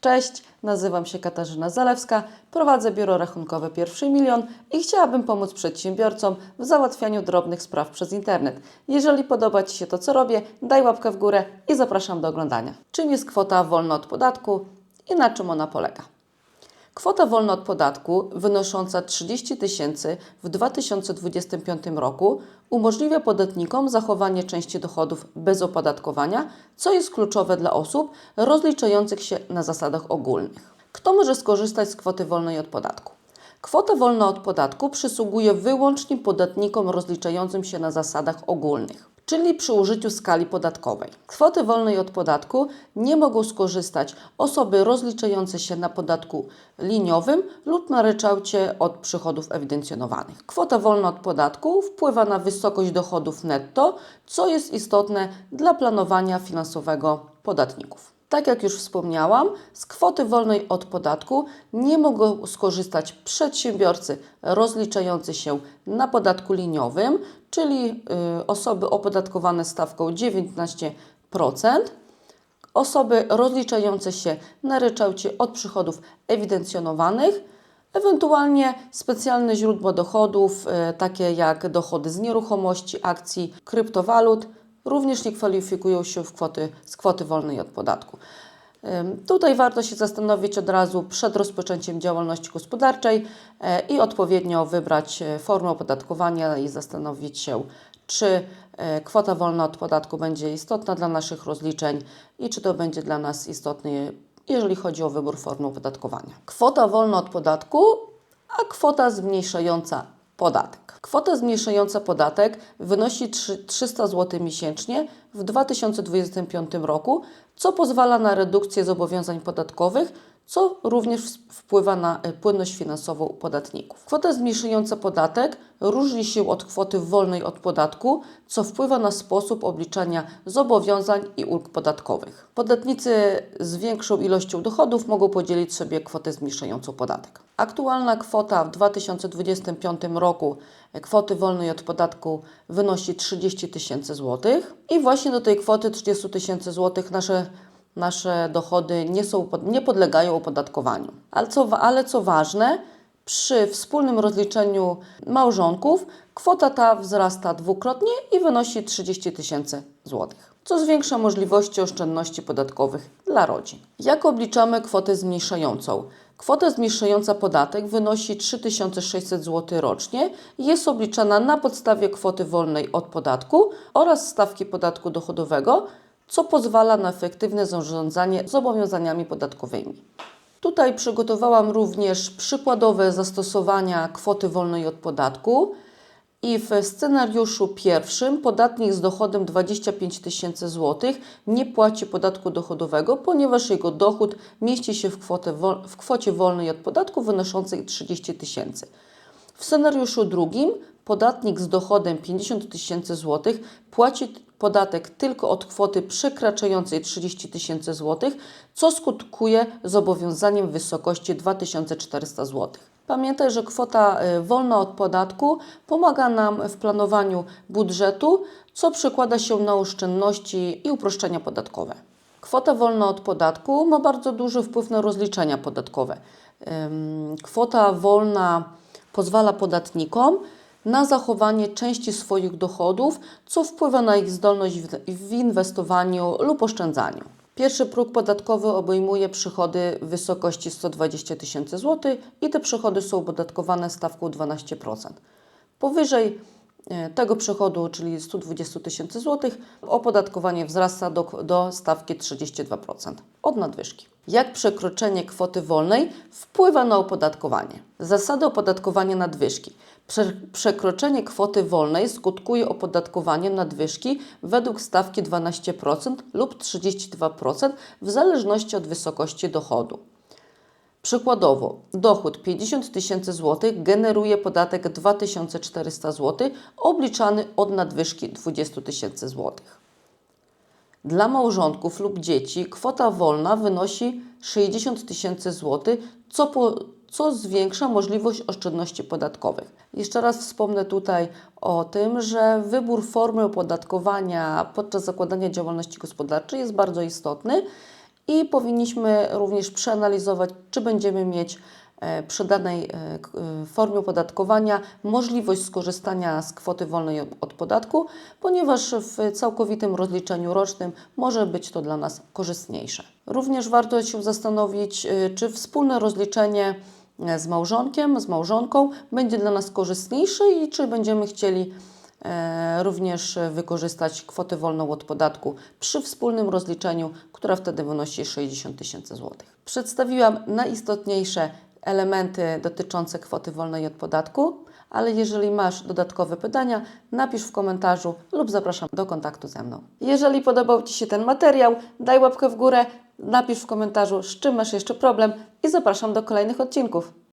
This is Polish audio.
Cześć, nazywam się Katarzyna Zalewska, prowadzę biuro rachunkowe Pierwszy Milion i chciałabym pomóc przedsiębiorcom w załatwianiu drobnych spraw przez internet. Jeżeli podoba Ci się to, co robię, daj łapkę w górę i zapraszam do oglądania. Czym jest kwota wolna od podatku i na czym ona polega? Kwota wolna od podatku wynosząca 30 tysięcy w 2025 roku umożliwia podatnikom zachowanie części dochodów bez opodatkowania, co jest kluczowe dla osób rozliczających się na zasadach ogólnych. Kto może skorzystać z kwoty wolnej od podatku? Kwota wolna od podatku przysługuje wyłącznie podatnikom rozliczającym się na zasadach ogólnych czyli przy użyciu skali podatkowej. Kwoty wolnej od podatku nie mogą skorzystać osoby rozliczające się na podatku liniowym lub na ryczałcie od przychodów ewidencjonowanych. Kwota wolna od podatku wpływa na wysokość dochodów netto, co jest istotne dla planowania finansowego podatników. Tak jak już wspomniałam, z kwoty wolnej od podatku nie mogą skorzystać przedsiębiorcy rozliczający się na podatku liniowym, czyli y, osoby opodatkowane stawką 19%, osoby rozliczające się na ryczałcie od przychodów ewidencjonowanych, ewentualnie specjalne źródła dochodów, y, takie jak dochody z nieruchomości, akcji, kryptowalut, również nie kwalifikują się kwoty, z kwoty wolnej od podatku. Tutaj warto się zastanowić od razu przed rozpoczęciem działalności gospodarczej e, i odpowiednio wybrać e, formę opodatkowania i zastanowić się, czy e, kwota wolna od podatku będzie istotna dla naszych rozliczeń i czy to będzie dla nas istotne, jeżeli chodzi o wybór formy opodatkowania. Kwota wolna od podatku, a kwota zmniejszająca podatek. Kwota zmniejszająca podatek wynosi 3 300 zł miesięcznie w 2025 roku, co pozwala na redukcję zobowiązań podatkowych, co również wpływa na e, płynność finansową podatników. Kwota zmniejszająca podatek różni się od kwoty wolnej od podatku, co wpływa na sposób obliczania zobowiązań i ulg podatkowych. Podatnicy z większą ilością dochodów mogą podzielić sobie kwotę zmniejszającą podatek. Aktualna kwota w 2025 roku kwoty wolnej od podatku wynosi 30 tysięcy złotych i właśnie do tej kwoty 30 tysięcy złotych nasze nasze dochody nie, są, nie podlegają opodatkowaniu. Ale co, ale co ważne, przy wspólnym rozliczeniu małżonków kwota ta wzrasta dwukrotnie i wynosi 30 tysięcy złotych, co zwiększa możliwości oszczędności podatkowych dla rodzin. Jak obliczamy kwotę zmniejszającą? Kwota zmniejszająca podatek wynosi 3600 zł rocznie i jest obliczana na podstawie kwoty wolnej od podatku oraz stawki podatku dochodowego, co pozwala na efektywne zarządzanie zobowiązaniami podatkowymi. Tutaj przygotowałam również przykładowe zastosowania kwoty wolnej od podatku i w scenariuszu pierwszym podatnik z dochodem 25 tysięcy złotych nie płaci podatku dochodowego, ponieważ jego dochód mieści się w, kwotę, w kwocie wolnej od podatku wynoszącej 30 tysięcy. W scenariuszu drugim podatnik z dochodem 50 tysięcy złotych płaci podatek tylko od kwoty przekraczającej 30 tysięcy złotych, co skutkuje zobowiązaniem w wysokości 2400 złotych. Pamiętaj, że kwota y, wolna od podatku pomaga nam w planowaniu budżetu, co przekłada się na oszczędności i uproszczenia podatkowe. Kwota wolna od podatku ma bardzo duży wpływ na rozliczenia podatkowe. Kwota wolna pozwala podatnikom na zachowanie części swoich dochodów, co wpływa na ich zdolność w inwestowaniu lub oszczędzaniu. Pierwszy próg podatkowy obejmuje przychody w wysokości 120 tysięcy złotych i te przychody są opodatkowane stawką 12%. Powyżej e, tego przychodu, czyli 120 tysięcy złotych, opodatkowanie wzrasta do, do stawki 32% od nadwyżki. Jak przekroczenie kwoty wolnej wpływa na opodatkowanie? Zasady opodatkowania nadwyżki. Prze przekroczenie kwoty wolnej skutkuje opodatkowaniem nadwyżki według stawki 12% lub 32% w zależności od wysokości dochodu. Przykładowo, dochód 50 tysięcy złotych generuje podatek 2400 zł obliczany od nadwyżki 20 tysięcy złotych. Dla małżonków lub dzieci kwota wolna wynosi 60 tysięcy złotych, co, po, co zwiększa możliwość oszczędności podatkowych. Jeszcze raz wspomnę tutaj o tym, że wybór formy opodatkowania podczas zakładania działalności gospodarczej jest bardzo istotny i powinniśmy również przeanalizować, czy będziemy mieć e, przy danej e, e, formie opodatkowania możliwość skorzystania z kwoty wolnej od- od podatku, ponieważ w całkowitym rozliczeniu rocznym może być to dla nas korzystniejsze. Również warto się zastanowić, czy wspólne rozliczenie z małżonkiem, z małżonką będzie dla nas korzystniejsze i czy będziemy chcieli e, również wykorzystać kwotę wolną od podatku przy wspólnym rozliczeniu, która wtedy wynosi 60 tysięcy złotych. Przedstawiłam najistotniejsze elementy dotyczące kwoty wolnej od podatku, ale jeżeli masz dodatkowe pytania, napisz w komentarzu lub zapraszam do kontaktu ze mną. Jeżeli podobał Ci się ten materiał, daj łapkę w górę, napisz w komentarzu, z czym masz jeszcze problem i zapraszam do kolejnych odcinków.